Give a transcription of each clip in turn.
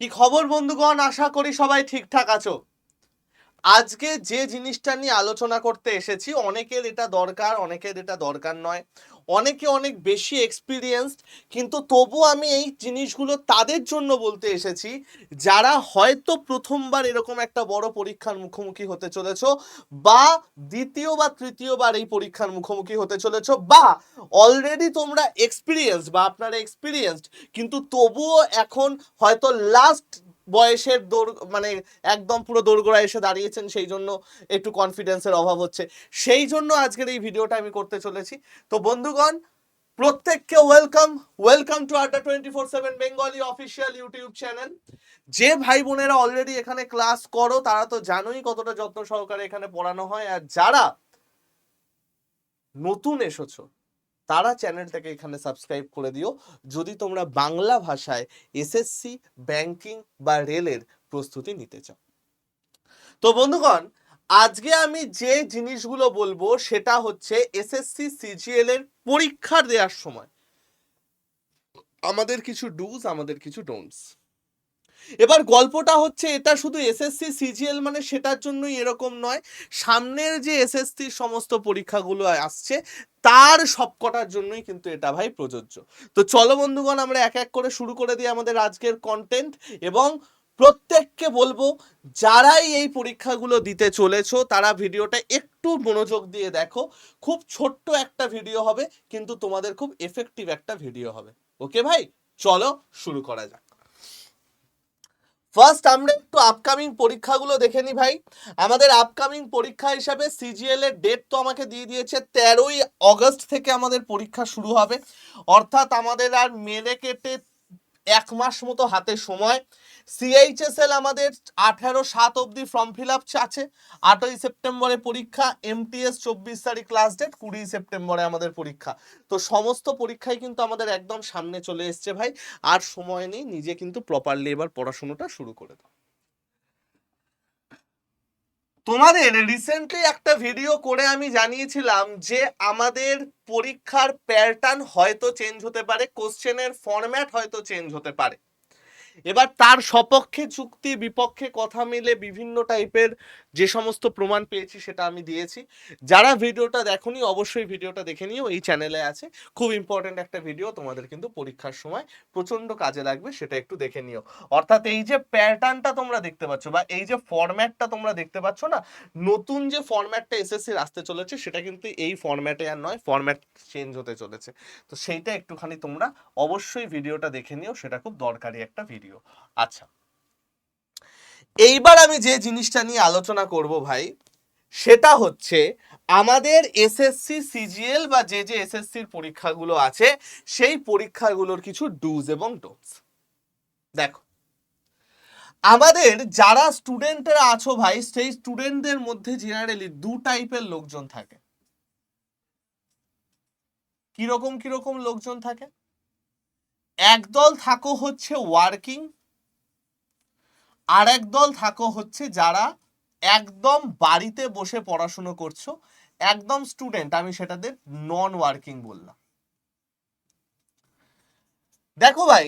কি খবর বন্ধুগণ? আশা করি সবাই ঠিকঠাক আছো। আজকে যে জিনিসটা নিয়ে আলোচনা করতে এসেছি, অনেকের এটা দরকার, অনেকের এটা দরকার নয়। অনেকে অনেক বেশি এক্সপিরিয়েন্সড কিন্তু তবু আমি এই জিনিসগুলো তাদের জন্য বলতে এসেছি, যারা হয়তো প্রথমবার এরকম একটা বড় পরীক্ষার মুখোমুখি হতে চলেছ, বা দ্বিতীয় বা তৃতীয়বার এই পরীক্ষার মুখোমুখি হতে চলেছ, বা অলরেডি তোমরা এক্সপিরিয়েন্স বা আপনারা এক্সপিরিয়েন্সড কিন্তু তবুও এখন হয়তো লাস্ট বয়সের দৌড় মানে একদম পুরো দোরগোড়া এসে দাঁড়িয়েছেন, সেই জন্য একটু কনফিডেন্সের অভাব হচ্ছে। সেই জন্য আজকের এই ভিডিওটা আমি করতে চলেছি। তো বন্ধুগণ, প্রত্যেককে welcome welcome to Adda twenty four seven Bengali official YouTube channel যে ভাই বোনেরা অলরেডি এখানে ক্লাস করো, তারা তো জানোই কতটা যত্ন সহকারে এখানে পড়ানো হয়। আর যারা নতুন এসেছ তারা চ্যানেলটাকে এখানে সাবস্ক্রাইব করে দিও। যদি তোমরা বাংলা ভাষায় এসএসসি, ব্যাংকিং বা রেলের প্রস্তুতি নিতে চাও। তো বন্ধুগণ, আজকে আমি যে জিনিসগুলো বলব সেটা হচ্ছে এসএসসি, সিজিএল এর পরীক্ষা দেওয়ার সময়। আমাদের কিছু ডুজ আমাদের কিছু ডোন্টস এবার গল্পটা হচ্ছে এটা শুধু এসএসসি, সিজিএল মানে সেটার জন্যই এরকম নয়। সামনের যে এসএসসি সমস্ত পরীক্ষাগুলো আসছে, তার সবকটার জন্যই কিন্তু এটা ভাই প্রযোজ্য। তো চলো বন্ধুগণ, আমরা এক এক করে শুরু করে দিই আমাদের আজকের কন্টেন্ট এবং প্রত্যেককে বলব, যারাই এই পরীক্ষাগুলো দিতে চলেছো, তারা ভিডিওটা একটু মনোযোগ দিয়ে দেখো। খুব ছোট্ট একটা ভিডিও হবে, কিন্তু তোমাদের খুব এফেক্টিভ একটা ভিডিও হবে। ওকে ভাই? চলো শুরু করা যাক। ফার্স্ট আমরা একটু আপকামিং পরীক্ষাগুলো দেখে নি ভাই। আমাদের আপকামিং পরীক্ষা হিসাবে সিজিএল এর ডেট তো আমাকে দিয়ে দিয়েছে তেরোই অগস্ট থেকে আমাদের পরীক্ষা শুরু হবে। অর্থাৎ আমাদের আর মেলে কেটে এক মাস মতো হাতে সময়। সিএইচএসএল আমাদের আঠারো সাত অবধি ফর্ম ফিল আপ আছে। আটই সেপ্টেম্বরে পরীক্ষা এমটিএস চব্বিশ তারিখ ক্লাস ডেট কুড়ি সেপ্টেম্বরে আমাদের পরীক্ষা। তো সমস্ত পরীক্ষায় কিন্তু আমাদের একদম সামনে চলে এসছে ভাই। আর সময় নেই, নিজে কিন্তু প্রপারলি এবার পড়াশুনোটা শুরু করে দাও। তোমাদের রিসেন্টলি একটা ভিডিও করে আমি জানিয়েছিলাম যে আমাদের পরীক্ষার প্যাটার্ন হয়তো চেঞ্জ হতে পারে কোশ্চেনের ফরম্যাট হয়তো চেঞ্জ হতে পারে। এবার তার সপক্ষে চুক্তি, বিপক্ষে কথা মিলে বিভিন্ন টাইপের যে সমস্ত প্রমাণ পেয়েছি সেটা আমি দিয়েছি। যারা ভিডিওটা দেখোনি অবশ্যই ভিডিওটা দেখে নিও, এই চ্যানেলে আছে। খুব ইম্পর্টেন্ট একটা ভিডিও তোমাদের কিন্তু পরীক্ষার সময় প্রচণ্ড কাজে লাগবে, সেটা একটু দেখে নিও। অর্থাৎ এই যে প্যাটার্নটা তোমরা দেখতে পাচ্ছ বা এই যে ফরম্যাটটা তোমরা দেখতে পাচ্ছ না, নতুন যে ফরম্যাটটা এসএসসির আসতে চলেছে, সেটা কিন্তু এই ফরম্যাটে আর নয় ফরম্যাট চেঞ্জ হতে চলেছে। তো সেইটা একটুখানি তোমরা অবশ্যই ভিডিওটা দেখে নিও, সেটা খুব দরকারি একটা ভিডিও আচ্ছা এইবার আমি যে জিনিসটা নিয়ে আলোচনা করব ভাই, সেটা হচ্ছে আমাদের এসএসসি সিজিএল বা যে যে এসএসসির পরীক্ষাগুলো আছে, সেই পরীক্ষাগুলোর কিছু ডুজ এবং ডোন্টস দেখো, আমাদের যারা স্টুডেন্টরা আছো ভাই, সেই স্টুডেন্টদের মধ্যে জেনারেলি দু টাইপের লোকজন থাকে। কীরকম কীরকম লোকজন থাকে? একদল থাকো হচ্ছে ওয়ার্কিং আর একদল থাকো হচ্ছে যারা একদম বাড়িতে বসে পড়াশুনো করছ, একদম স্টুডেন্ট আমি সেটাদের নন ওয়ার্কিং বললাম। দেখো ভাই,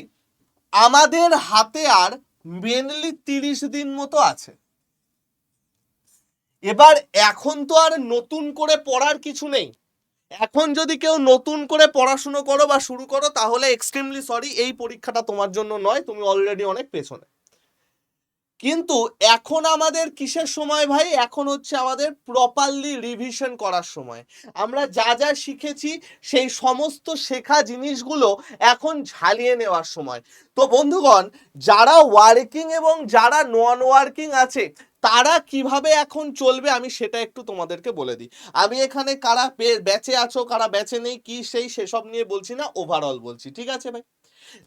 আমাদের হাতে আর মেনলি তিরিশ দিন মতো আছে। এবার এখন তো আর নতুন করে পড়ার কিছু নেই। এখন যদি কেউ নতুন করে পড়াশুনো করো বা শুরু করো, তাহলে এক্সট্রিমলি সরি এই পরীক্ষাটা তোমার জন্য নয়, তুমি অলরেডি অনেক পেছনে। কিন্তু এখন আমাদের কিসের সময় ভাই? এখন হচ্ছে আমাদের প্রপারলি রিভিশন করার সময়। আমরা যা যা শিখেছি, সেই সমস্ত শেখা জিনিসগুলো এখন ঝালিয়ে নেওয়ার সময়। তো বন্ধুগণ, যারা ওয়ার্কিং এবং যারা নন ওয়ার্কিং আছে, তারা কীভাবে এখন চলবে আমি সেটা একটু তোমাদেরকে বলে দিই। আমি এখানে কারা ব্যাচে আছো, কারা ব্যাচে নেই, কি সেই সেসব নিয়ে বলছি না ওভারঅল বলছি। ঠিক আছে ভাই?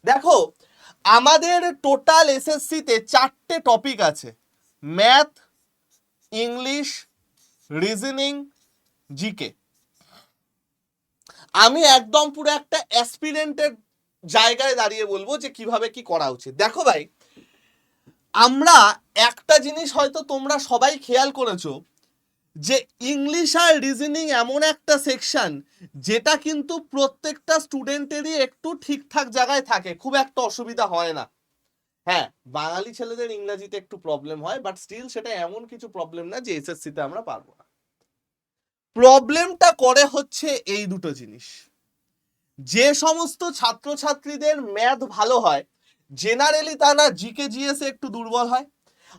দেখো আমাদের টোটাল এসএসসিতে চারটে টপিক আছে। ম্যাথ ইংলিশ রিজনিং জিকে আমি একদম পুরো একটা অ্যাসপিরেন্টের জায়গায় দাঁড়িয়ে বলব যে কীভাবে কি করা উচিত। দেখো ভাই, আমরা একটা জিনিস হয়তো তোমরা সবাই খেয়াল করেছ যে ইংলিশ আর রিজনিং এমন একটা সেকশন যেটা কিন্তু প্রত্যেকটা স্টুডেন্টেরই একটু ঠিকঠাক জায়গায় থাকে, খুব একটা অসুবিধা হয় না। হ্যাঁ বাঙালি ছেলেদের ইংরাজিতে একটু প্রবলেম হয় বাট স্টিল সেটা এমন কিছু প্রবলেম না যে এসএসসি তে আমরা পারব না। প্রবলেমটা করে হচ্ছে এই দুটো জিনিস। যে সমস্ত ছাত্রছাত্রীদের ম্যাথ ভালো হয় জেনারেলি তারা জিকে জিএস একটু দুর্বল হয়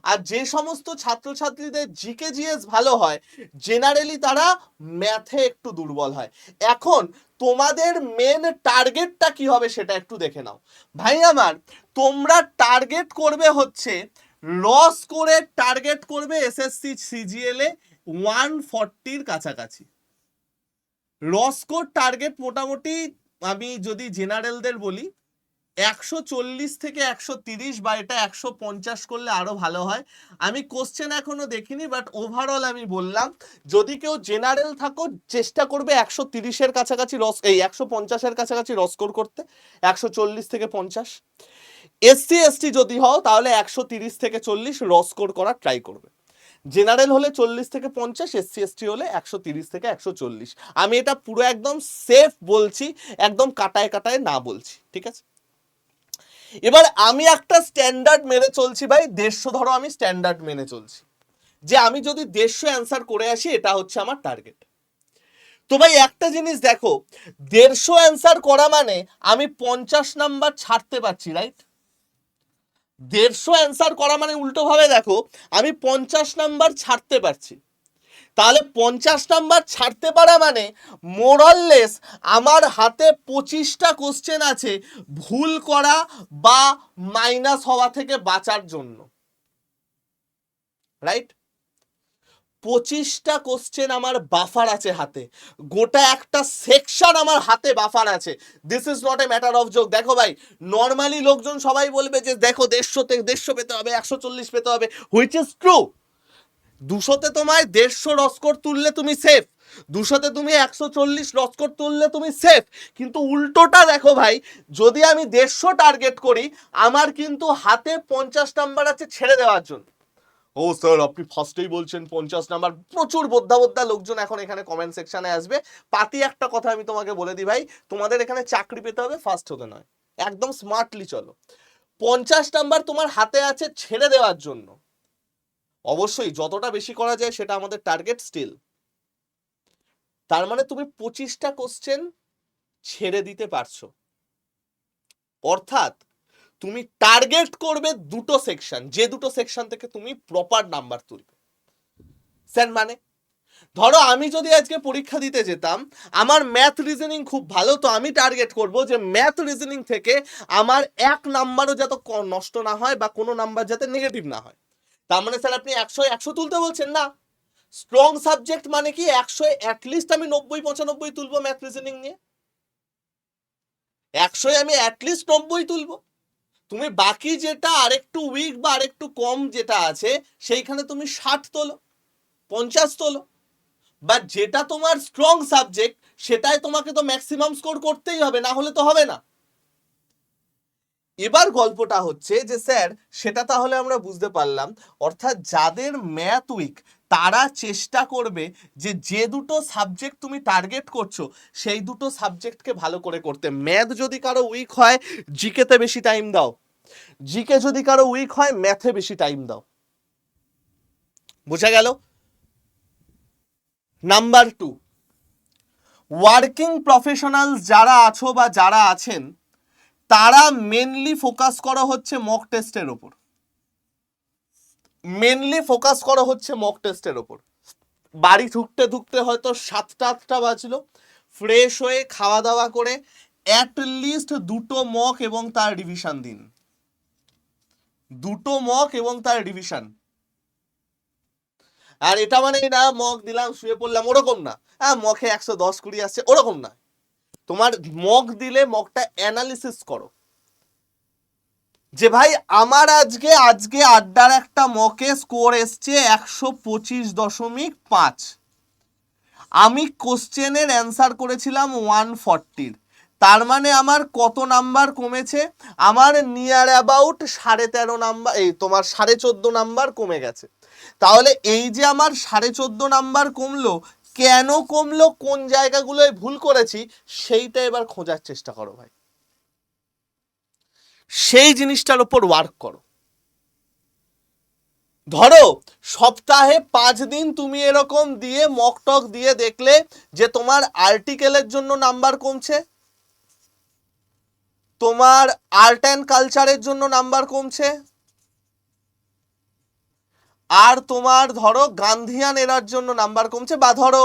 আর যে সমস্ত ছাত্রছাত্রীদের জিকে জিএস ভালো হয় জেনারেলি তারা ম্যাথে একটু দুর্বল হয়। এখন তোমাদের মেন টার্গেটটা কি হবে সেটা একটু দেখে নাও। ভাই আমার, তোমরা টার্গেট করবে হচ্ছে লস করে টার্গেট করবে এসএসসি সিজিএল এ ওয়ান ফর্টির কাছাকাছি। রস্কোর টার্গেট মোটামুটি আমি যদি জেনারেলদের বলি একশো চল্লিশ থেকে একশো তিরিশ বা এটা একশো পঞ্চাশ করলে আরও ভালো হয়। আমি কোশ্চেন এখনও দেখিনি বাট ওভারঅল আমি বললাম, যদি কেউ জেনারেল থাকো, চেষ্টা করবে একশো তিরিশের কাছাকাছি রস এই একশো পঞ্চাশের কাছাকাছি রস্কোর করতে, একশো চল্লিশ থেকে পঞ্চাশ। এসসি এসটি যদি হও, তাহলে একশো তিরিশ থেকে চল্লিশ রস্কোর করার ট্রাই করবে। জেনারেল হলে চল্লিশ থেকে পঞ্চাশ এসসি এসটি হলে একশো তিরিশ থেকে একশো চল্লিশ। আমি এটা পুরো একদম সেফ বলছি, একদম কাটায় কাটায় না বলছি, ঠিক আছে? এবার আমি একটা স্ট্যান্ডার্ড মেনে চলছি ভাই, দেড়শো ধরো আমি স্ট্যান্ডার্ড মেনে চলছি। যে আমি যদি দেড়শো অ্যান্সার করে আসি, এটা হচ্ছে আমার টার্গেট তো ভাই, একটা জিনিস দেখো, দেড়শো অ্যান্সার করা মানে আমি পঞ্চাশ নাম্বার ছাড়তে পারছি রাইট দেড়শো অ্যান্সার করা মানে উল্টোভাবে দেখো, আমি পঞ্চাশ নাম্বার ছাড়তে পারছি। তাহলে পঞ্চাশ নাম্বার ছাড়তে পারা মানে মোরাললেস আমার হাতে পঁচিশটা কোশ্চেন আছে ভুল করা বা মাইনাস হওয়া থেকে বাঁচার জন্য। রাইট পঁচিশটা কোশ্চেন আমার বাফার আছে হাতে। গোটা একটা সেকশন আমার হাতে বাফার আছে। This is not a matter of joke দেখো ভাই নর্মালি লোকজন সবাই বলবে যে, দেখো দেড়শো থেকে দেড়শো পেতে হবে, একশো চল্লিশ পেতে হবে হুইচ ইজ ট্রু দুশোতে তোমায় দেড়শো রস্কোর তুললে তুমি সেফ দুশোতে তুমি একশো চল্লিশ রস্কোর তুললে তুমি সেফ কিন্তু উল্টোটা দেখো ভাই, যদি আমি দেড়শো টার্গেট করি, আমার কিন্তু হাতে পঞ্চাশ নাম্বার আছে ছেড়ে দেওয়ার জন্য। ও স্যার আপনি ফার্স্টেই বলছেন পঞ্চাশ নাম্বার প্রচুর বোদ্ধা বোদ্ধা লোকজন এখন এখানে কমেন্ট সেকশানে আসবে। পাতি একটা কথা আমি তোমাকে বলে দিই ভাই, তোমাদের এখানে চাকরি পেতে হবে ফার্স্ট হতে নয়। একদম স্মার্টলি চলো। পঞ্চাশ নাম্বার তোমার হাতে আছে ছেড়ে দেওয়ার জন্য। অবশ্যই যতটা বেশি করা যায় সেটা আমাদের টার্গেট স্টিল তার মানে তুমি পঁচিশটা কোশ্চেন ছেড়ে দিতে পারছ। অর্থাৎ তুমি টার্গেট করবে দুটো সেকশন যে দুটো সেকশন থেকে তুমি প্রপার নাম্বার তুলবে। স্যার মানে? ধরো আমি যদি আজকে পরীক্ষা দিতে যেতাম, আমার ম্যাথ রিজনিং খুব ভালো, তো আমি টার্গেট করব যে ম্যাথ রিজনিং থেকে আমার এক নাম্বারও যাতে নষ্ট না হয় বা কোনো নাম্বার যাতে নেগেটিভ না হয়। তার মানে স্যার আপনি একশো একশো তুলতে বলছেন না? স্ট্রং সাবজেক্ট মানে কি একশো অ্যাটলিস্ট আমি নব্বই, পঁচানব্বই তুলবো ম্যাথ রিজনিং নিয়ে? একশোয় আমি অ্যাটলিস্ট নব্বই তুলবো। তুমি বাকি যেটা আরেকটু উইক বা আরেকটু কম যেটা আছে, সেইখানে তুমি ষাট তোলো, পঞ্চাশ তোলো। বা যেটা তোমার স্ট্রং সাবজেক্ট সেটাই তোমাকে তো ম্যাক্সিমাম স্কোর করতেই হবে, না হলে তো হবে না। এবার গল্পটা হচ্ছে যে, স্যার, সেটা তাহলে আমরা বুঝতে পারলাম। অর্থাৎ যাদের ম্যাথ উইক তারা চেষ্টা করবে যে যে দুটো সাবজেক্ট তুমি টার্গেট করছ, সেই দুটো সাবজেক্টকে ভালো করে করতে। ম্যাথ যদি কারও উইক হয় জিকেতে বেশি টাইম দাও। জিকে যদি কারও উইক হয় ম্যাথে বেশি টাইম দাও। বোঝা গেল? নাম্বার টু ওয়ার্কিং প্রফেশনাল যারা আছো বা যারা আছেন তারা মেনলি ফোকাস করা হচ্ছে মক টেস্টের ওপর। মেনলি ফোকাস করা হচ্ছে মক টেস্টের ওপর। বাড়ি ঢুকতে ঢুকতে হয়তো সাতটা, আটটা বাজলো। ফ্রেশ হয়ে খাওয়া দাওয়া করে অ্যাটলিস্ট দুটো মক এবং তার রিভিশন দিন। দুটো মক এবং তার রিভিশন আর এটা মানে না মক দিলাম, শুয়ে পড়লাম, ওরকম না। হ্যাঁ মকে একশো দশ কুড়ি আসছে, ওরকম না। তোমার মক দিলে মকটা অ্যানালিসিস করো। যে ভাই, আমার আজকে আজকে আড্ডার একটা মকে স্কোর এসছে একশো পঁচিশ দশমিক পাঁচ। আমি কোশ্চেনের অ্যান্সার করেছিলাম ওয়ান ফর্টির তার মানে আমার কত নাম্বার কমেছে? আমার নিয়ার অ্যাবাউট সাড়ে তেরো নাম্বার এই তোমার সাড়ে চোদ্দ নাম্বার কমে গেছে। তাহলে এই যে আমার সাড়ে চোদ্দ নাম্বার কমলো কেন কমলো, কোন জায়গাগুলোয় ভুল করেছি, সেইটা এবার খোঁজার চেষ্টা করো ভাই। সেই জিনিসটার উপর ওয়ার্ক করো। ধরো, সপ্তাহে পাঁচ দিন তুমি এরকম দিয়ে মকটক দিয়ে দেখলে যে তোমার আর্টিকেলের জন্য নাম্বার কমছে, তোমার আর্ট অ্যান্ড কালচারের জন্য নাম্বার কমছে আর তোমার ধরো গান্ধিয়ান এরার জন্য নাম্বার কমছে বা ধরো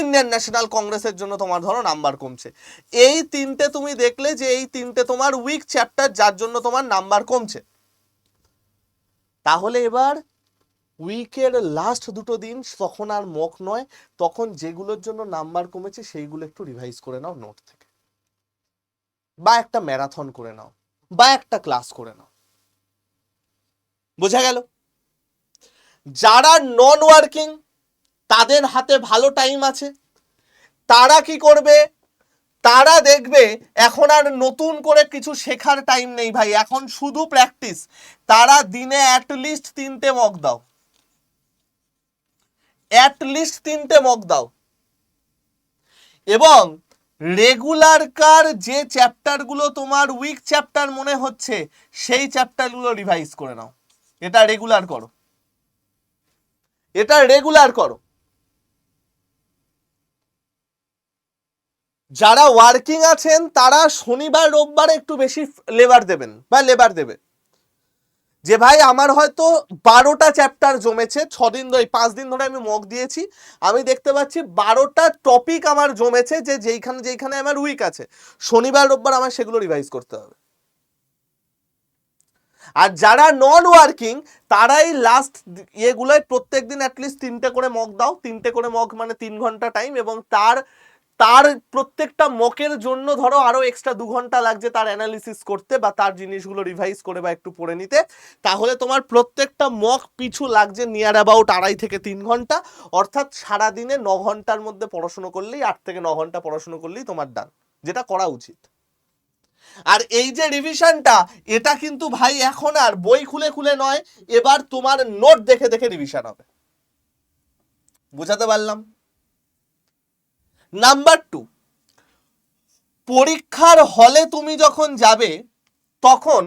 ইন্ডিয়ান ন্যাশনাল কংগ্রেসের জন্য তোমার ধরো নাম্বার কমছে। এই তিনটে তুমি দেখলে যে এই তিনটে তোমার উইক চ্যাপ্টার যার জন্য তোমার নাম্বার কমছে। তাহলে এবার উইকের লাস্ট দুটো দিন তখন আর মক নয়, তখন যেগুলোর জন্য নাম্বার কমেছে সেইগুলো একটু রিভাইজ করে নাও নোট থেকে। বা একটা ম্যারাথন করে নাও, বা একটা ক্লাস করে নাও। বোঝা গেল? যারা নন ওয়ার্কিং তাদের হাতে ভালো টাইম আছে। তারা কি করবে? তারা দেখবে, এখন আর নতুন করে কিছু শেখার টাইম নেই ভাই। এখন শুধু প্র্যাকটিস তারা দিনে অ্যাটলিস্ট তিনটে মগ দাও। অ্যাটলিস্ট তিনটে মগ দাও। এবং রেগুলার কার যে চ্যাপ্টারগুলো তোমার উইক চ্যাপ্টার মনে হচ্ছে, সেই চ্যাপ্টারগুলো রিভাইজ করে নাও। এটা রেগুলার করো। এটা রেগুলার করো। যারা ওয়ার্কিং আছেন, তারা শনিবার, রোববার একটু বেশি লেবার দেবেন বা লেবার দেবে। যে ভাই, আমার হয়তো বারোটা চ্যাপ্টার জমেছে, ছদিন ধরে পাঁচ দিন ধরে আমি মক দিয়েছি। আমি দেখতে পাচ্ছি বারোটা টপিক আমার জমেছে, যে যেইখানে যেইখানে আমার উইক আছে। শনিবার, রোববার আমার সেগুলো রিভাইজ করতে হবে। আর যারা নন ওয়ার্কিং তারাই লাস্ট ইয়েগুলোয় প্রত্যেক দিন অ্যাটলিস্ট তিনটে করে মগ দাও। তিনটে করে মগ মানে তিন ঘণ্টা টাইম এবং তার তার প্রত্যেকটা মকের জন্য ধরো আরও এক্সট্রা দু ঘণ্টা লাগছে তার অ্যানালিসিস করতে বা তার জিনিসগুলো রিভাইজ করে বা একটু পড়ে নিতে। তাহলে তোমার প্রত্যেকটা মক পিছু লাগছে নিয়ার অ্যাবাউট আড়াই থেকে তিন ঘণ্টা। অর্থাৎ সারাদিনে ন ঘণ্টার মধ্যে পড়াশুনো করলেই আট থেকে ন ঘণ্টা পড়াশুনো করলেই তোমার ডান যেটা করা উচিত। আর এই যে রিভিশনটা এটা কিন্তু ভাই এখন আর বই খুলে খুলে নয়, এবার তোমার নোট দেখে দেখে রিভিশন হবে। বুঝাতে পারলাম? নাম্বার টু পরীক্ষার হলে তুমি যখন যাবে, তখন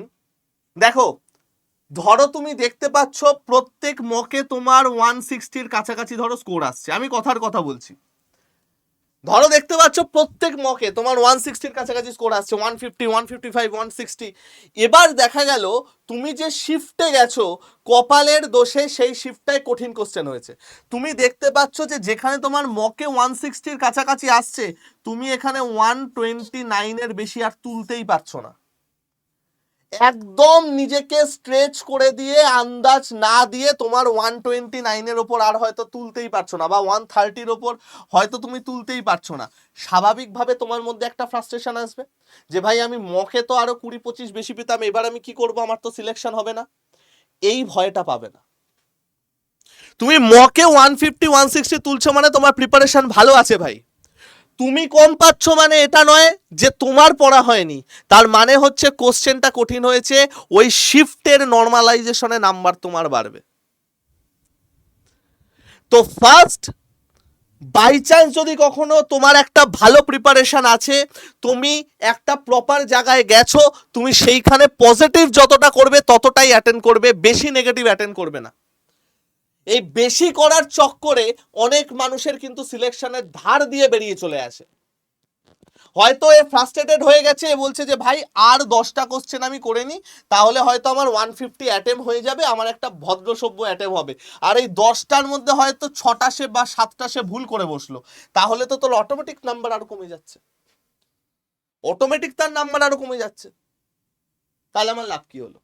দেখো, ধরো তুমি দেখতে পাচ্ছ প্রত্যেক মকে তোমার ওয়ান সিক্সটির কাছাকাছি ধরো স্কোর আসছে। আমি কথার কথা বলছি। ধরো দেখতে পাচ্ছ প্রত্যেক মকে তোমার ওয়ান সিক্সটির কাছাকাছি স্কোর আসছে one fifty one fifty five one sixty এবার দেখা গেল, তুমি যে শিফটে গেছো, কপালের দোষে সেই শিফটটাই কঠিন কোশ্চেন হয়েছে। তুমি দেখতে পাচ্ছ যে যেখানে তোমার মকে ওয়ান সিক্সটির কাছাকাছি আসছে, তুমি এখানে ওয়ান টোয়েন্টি নাইনের বেশি আর তুলতেই পারছ না। একদম নিজেকে স্ট্রেচ করে দিয়ে, আন্দাজ না দিয়ে তোমার ওয়ান টোয়েন্টি নাইনের ওপর আর হয়তো তুলতেই পারছ না বা ওয়ান থার্টির ওপর হয়তো তুমি তুলতেই পারছ না। স্বাভাবিকভাবে তোমার মধ্যে একটা ফ্রাস্ট্রেশন আসবে যে, ভাই, আমি মকে তো আরও কুড়ি পঁচিশ বেশি পেতাম, এবার আমি কি করব? আমার তো সিলেকশন হবে না। এই ভয়টা পাবে না। তুমি মকে ওয়ান ফিফটি ওয়ান সিক্সটি তুলছো মানে তোমার প্রিপারেশন ভালো আছে, ভাই। তুমি কম পাচ্ছ মানে এটা নয় যে তোমার পড়া হয়নি। তার মানে হচ্ছে কোশ্চেনটা কঠিন হয়েছে, ওই শিফটের নর্মালাইজেশনে নাম্বার তোমার বাড়বে। তো ফার্স্ট বাই চান্স যদি কখনো তোমার একটা ভালো প্রিপারেশন আছে, তুমি একটা প্রপার জায়গায় গেছো, তুমি সেইখানে পজিটিভ যতটা করবে ততটাই অ্যাটেন্ড করবে, বেশি নেগেটিভ অ্যাটেন্ড করবে না। এই বেশি করার চক্করে অনেক মানুষের কিন্তু সিলেকশনের ধার দিয়ে বেরিয়ে চলে আসে। হয়তো এ ফ্রাস্ট্রেটেড হয়ে গেছে বলছে যে, ভাই, আর দশটা কোশ্চেন আমি করে নিই তাহলে হয়তো আমার ওয়ান ফিফটি অ্যাটেম হয়ে যাবে, আমার একটা ভদ্র সভ্য অ্যাটেম হবে। আর এই দশটার মধ্যে হয়তো ছটা সে বা সাতটা সে ভুল করে বসল, তাহলে তো তোর অটোমেটিক নাম্বার আরও কমে যাচ্ছে। অটোমেটিক তার নাম্বার আরও কমে যাচ্ছে। তাহলে আমার লাভ কি হলো?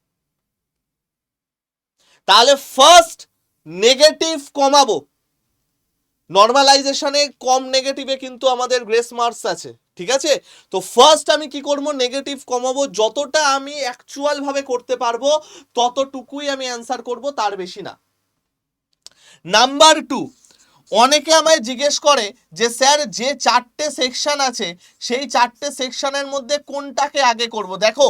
তাহলে ফার্স্ট নেগেটিভ কমাবো। নর্মালাইজেশনে কম নেগেটিভে কিন্তু আমাদের গ্রেস মার্কস আছে, ঠিক আছে? তো ফার্স্ট আমি কি করব? নেগেটিভ কমাবো, যতটা আমি অ্যাকচুয়াল ভাবে করতে পারব, ততটুকুই আমি অ্যান্সার করব, তার বেশি না। নাম্বার টু অনেকে আমায় জিজ্ঞেস করে যে, স্যার, যে চারটে সেকশন আছে, সেই চারটে সেকশনের মধ্যে কোনটাকে আগে করব? দেখো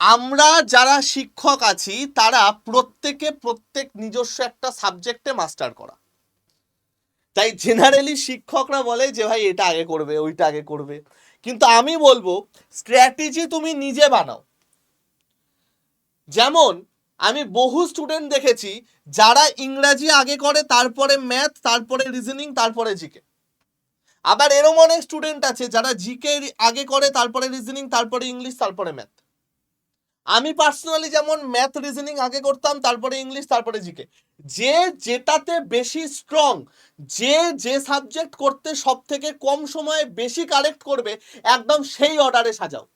আমরা যারা শিক্ষক আছি, তারা প্রত্যেকে প্রত্যেক নিজস্ব একটা সাবজেক্টে মাস্টার করা। তাই জেনারেলি শিক্ষকরা বলে যে, ভাই, এটা আগে করবে, ওইটা আগে করবে। কিন্তু আমি বলব স্ট্র্যাটেজি তুমি নিজে বানাও। যেমন, আমি বহু স্টুডেন্ট দেখেছি, যারা ইংরাজি আগে করে, তারপরে ম্যাথ তারপরে রিজনিং তারপরে জিকে আবার এরম অনেক স্টুডেন্ট আছে, যারা জিকে আগে করে, তারপরে রিজনিং তারপরে ইংলিশ তারপরে ম্যাথ আমি পার্সোনালি যেমন ম্যাথ রিজনিং আগে করতাম, তারপরে ইংলিশ তারপরে জিকে যে যেটাতে বেশি স্ট্রং যে যে সাবজেক্ট করতে সব থেকে কম সময়ে বেশি কারেক্ট করবে, একদম সেই অর্ডারে সাজাও।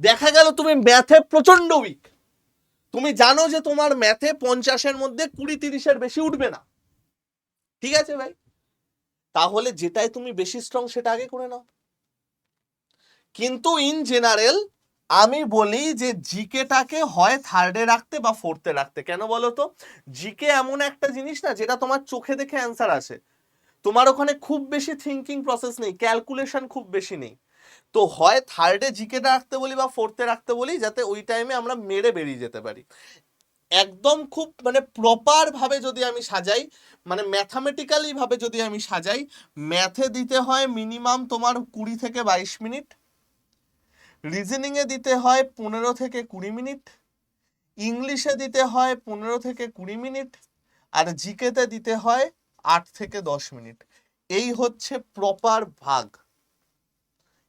দেখা গেল তুমি ম্যাথে প্রচণ্ড উইক তুমি জানো যে তোমার ম্যাথে পঞ্চাশের মধ্যে কুড়ি তিরিশের বেশি উঠবে না। ঠিক আছে ভাই? তাহলে যেটাই তুমি বেশি স্ট্রং সেটা আগে করে নাও। কিন্তু ইন জেনারেল আমি বলি যে জিকেটাকে হয় থার্ডে রাখতে বা ফোর্থে রাখতে। কেন বলো তো জিকে এমন একটা জিনিস না, যেটা তোমার চোখে দেখে অ্যান্সার আসে। তোমার ওখানে খুব বেশি থিঙ্কিং প্রসেস নেই ক্যালকুলেশন খুব বেশি নেই। তো হয় থার্ডে জিকেটা রাখতে বলি বা ফোর্থে রাখতে বলি, যাতে ওই টাইমে আমরা মেরে বেরিয়ে যেতে পারি। একদম খুব মানে প্রপার ভাবে যদি আমি সাজাই মানে ম্যাথামেটিক্যালি ভাবে যদি আমি সাজাই ম্যাথে দিতে হয় মিনিমাম তোমার কুড়ি থেকে বাইশ মিনিট। রিজনিংয়ে দিতে হয় পনেরো থেকে কুড়ি মিনিট ইংলিশে দিতে হয় পনেরো থেকে কুড়ি মিনিট, আর জিকেতে দিতে হয় আট থেকে দশ মিনিট। এই হচ্ছে প্রপার ভাগ।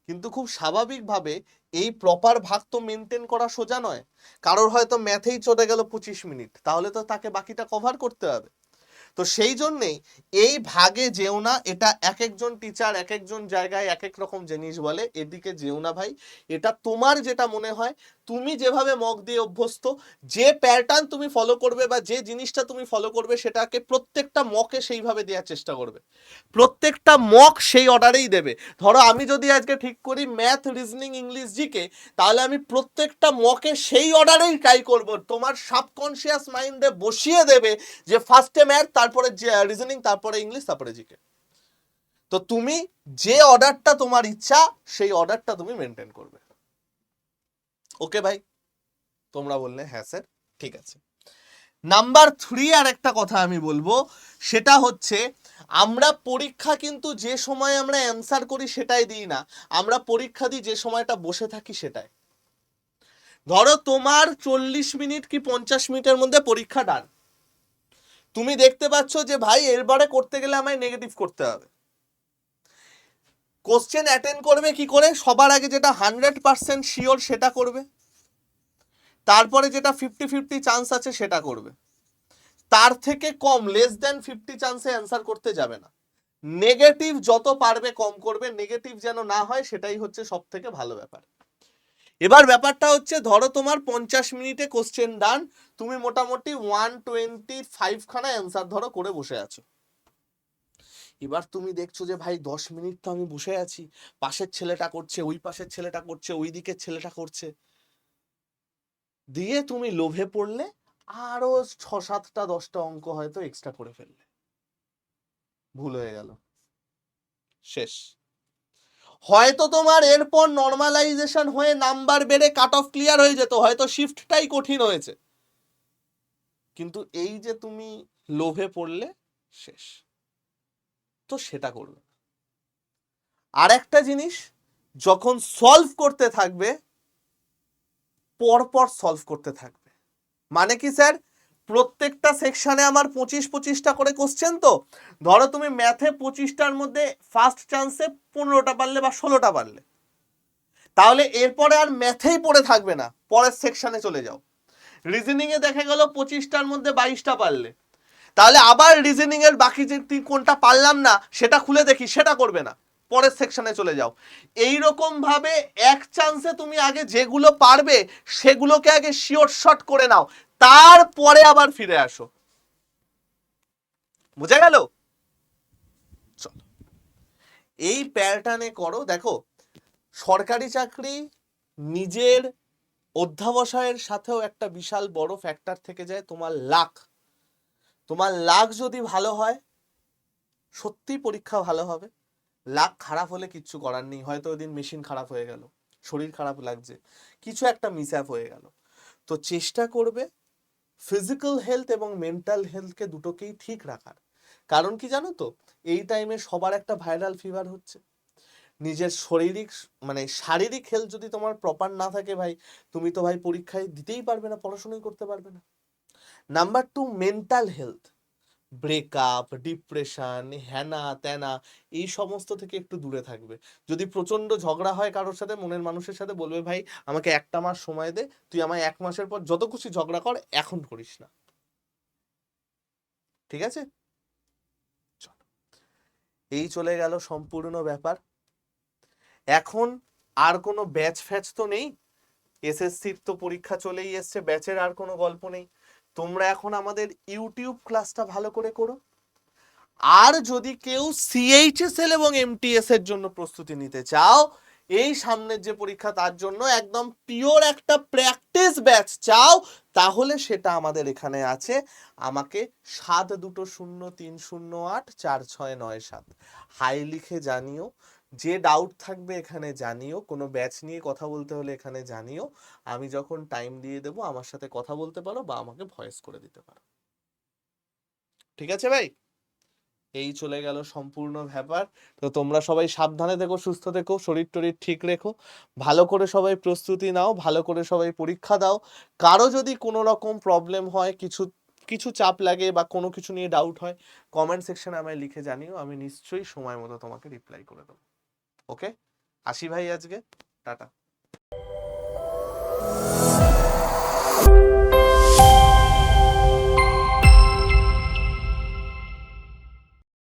কিন্তু খুব স্বাভাবিকভাবে এই প্রপার ভাগ তো মেনটেন করা সোজা নয়। কারোর হয়তো ম্যাথেই চলে গেল পঁচিশ মিনিট, তাহলে তো তাকে বাকিটা কভার করতে হবে। তো সেই জন্যেই এই ভাগে যেও না, এটা এক একজন টিচার এক একজন জায়গায় এক এক রকম জিনিস বলে, এদিকে যেও না ভাই। এটা তোমার যেটা মনে হয় তুমি যেভাবে মগ দিয়ে অভ্যস্ত, যে প্যাটার্ন তুমি ফলো করবে বা যে জিনিসটা তুমি ফলো করবে সেটাকে প্রত্যেকটা মকে সেইভাবে দেওয়ার চেষ্টা করবে। প্রত্যেকটা মক সেই অর্ডারেই দেবে। ধরো আমি যদি আজকে ঠিক করি ম্যাথ রিজনিং ইংলিশ জিকে তাহলে আমি প্রত্যেকটা মকে সেই অর্ডারেই ট্রাই করব। তোমার সাবকনশিয়াস মাইন্ডে বসিয়ে দেবে যে ফার্স্টে ম্যাথ তারপরে রিজনিং তারপরে ইংলিশ তারপরে জিকে তো তুমি যে অর্ডারটা তোমার ইচ্ছা, সেই অর্ডারটা তুমি মেনটেন করবে। ওকে ভাই, তোমরা বললে হ্যাঁ স্যার, ঠিক আছে। নাম্বার থ্রি আর একটা কথা আমি বলব, সেটা হচ্ছে, আমরা পরীক্ষা কিন্তু যে সময় আমরা অ্যান্সার করি সেটাই দিই না, আমরা পরীক্ষা দিই যে সময়টা বসে থাকি সেটাই। ধরো তোমার চল্লিশ মিনিট কি পঞ্চাশ মিনিটের মধ্যে পরীক্ষা ডান তুমি দেখতে পাচ্ছ যে ভাই, এরবারে করতে গেলে আমায় নেগেটিভ করতে হবে। কোশ্চেন অ্যাটেন্ড করবে কি করে? সবার আগে যেটা হান্ড্রেড পার্সেন্ট শিওর সেটা করবে। তারপরে যেটা ফিফটি ফিফটি চান্স আছে সেটা করবে। তার থেকে কম লেস দেন ফিফটি চান্সে অ্যান্সার করতে যাবে না। নেগেটিভ যত পারবে কম করবে নেগেটিভ যেন না হয়, সেটাই হচ্ছে সব থেকে ভালো ব্যাপার। এবার ব্যাপারটা হচ্ছে, ধরো তোমার পঞ্চাশ মিনিটে কোশ্চেন ডান তুমি মোটামুটি ওয়ান টোয়েন্টি ফাইভখানা অ্যান্সার ধরো করে বসে আছো। এবার তুমি দেখছ যে ভাই দশ মিনিট তো আমি বসে আছি। পাশের ছেলেটা করছে, ওই পাশের ছেলেটা করছে, ওই দিকের ছেলেটা করছে। দিয়ে তুমি লোভে পড়লে আরও ছ সাতটা দশটা অঙ্ক হয়তো এক্সট্রা করে ফেললে। ভুল হয়ে গেল। শেষ। হয়তো তোমার এরপর নর্মালাইজেশন হয়ে নাম্বার বেড়ে কাট অফ ক্লিয়ার হয়ে যেত, হয়তো শিফটটাই কঠিন হয়েছে। কিন্তু এই যে তুমি লোভে পড়লে, শেষ। তো সেটা করবে। আর একটা জিনিস, যখন সলভ করতে থাকবে, পরপর সলভ করতে থাকবে। মানে কি স্যার? প্রত্যেকটা সেকশনে আমার পঁচিশ পঁচিশটা করে কোশ্চেন তো। ধরো তুমি ম্যাথে পঁচিশটার মধ্যে ফার্স্ট চান্সে পনেরোটা পারলে বা ষোলোটা পারলে। তাহলে এরপরে আর ম্যাথেই পড়ে থাকবে না। পরের সেকশনে চলে যাও। রিজনিংয়ে দেখা গেল পঁচিশটার মধ্যে বাইশটা পারলে। তাহলে আবার রিজনিং এর বাকি যে কোনটা পারলাম না, সেটা খুলে দেখি, সেটা করবে না। পরের সেকশনে চলে যাও। এই ভাবে এক চান্সে তুমি আগে যেগুলো পারবে, সেগুলোকে আগে শিওর শট করে নাও। তারপরে আবার ফিরে আসো। বুঝা গেল? এই প্যাটার্নে করো, দেখো, সরকারি চাকরি নিজের অধ্যাবসায়ের সাথেও একটা বিশাল বড় ফ্যাক্টর থেকে যায় তোমার লাক তোমার লাখ যদি ভালো হয় সত্যি পরীক্ষা ভালো হবে। লাখ খারাপ হলে কিচ্ছু করার নেই। হয়তো ওই দিন মেশিন খারাপ হয়ে গেল, শরীর খারাপ লাগছে, কিছু একটা মিস হয়ে গেল। তো চেষ্টা করবে ফিজিক্যাল হেলথ এবং মেন্টাল হেলথকে দুটোকেই ঠিক রাখার। কারণ কি জানো তো? এই টাইমে সবার একটা ভাইরাল ফিভার হচ্ছে। নিজের শারীরিক মানে শারীরিক হেলথ যদি তোমার প্রপার না থাকে ভাই, তুমি তো ভাই পরীক্ষায় দিতেই পারবে না, পড়াশোনাই করতে পারবে না। Number two mental health breakup depression হ্যানা ত্যানা এই সমস্ত থেকে একটু দূরে থাকবে। যদি প্রচণ্ড ঝগড়া হয় কারোর সাথে, মনের মানুষের সাথে, বলবে, ভাই, আমাকে একটা মাস সময় দে, তুই আমায় এক মাসের পর যত খুশি ঝগড়া কর, এখন করিস না। ঠিক আছে? চলো। এই চলে গেল সম্পূর্ণ ব্যাপার। এখন আর কোনো ব্যাচ ফ্যাচ তো নেই। এসএসসির তো পরীক্ষা চলেই এসছে, ব্যাচের আর কোনো গল্প নেই। তোমরা এখন আমাদের ইউটিউব ক্লাসটা ভালো করে করো। আর যদি কেউ সিএইচএসএল এবং এমটিএস এর জন্য প্রস্তুতি নিতে চাও, এই সামনের যে পরীক্ষা তার জন্য একদম পিওর একটা প্র্যাকটিস ব্যাচ চাও, তাহলে সেটা আমাদের এখানে আছে। আমাকে সাত দুটো শূন্য তিন শূন্য আট চার ছয় নয় সাত। হাই লিখে জানিও। যে ডাউট থাকবে এখানে জানিও, কোনো ব্যাচ নিয়ে কথা বলতে হলে এখানে জানিও। আমি যখন টাইম দিয়ে দেবো, আমার সাথে কথা বলতে পারো বা আমাকে ভয়েস করে দিতে পারো। ঠিক আছে ভাই? এই চলে গেল সম্পূর্ণ ব্যাপার। তো তোমরা সবাই সাবধানে থেকো, সুস্থ থেকো, শরীর টরীর ঠিক রেখো। ভালো করে সবাই প্রস্তুতি নাও, ভালো করে সবাই পরীক্ষা দাও। কারও যদি কোনো রকম প্রবলেম হয়, কিছু কিছু চাপ লাগে বা কোনো কিছু নিয়ে ডাউট হয় কমেন্ট সেকশনে আমায় লিখে জানিও, আমি নিশ্চয়ই সময় মতো তোমাকে রিপ্লাই করে দেবো। ওকে? আসি ভাই আজকে। টাটা।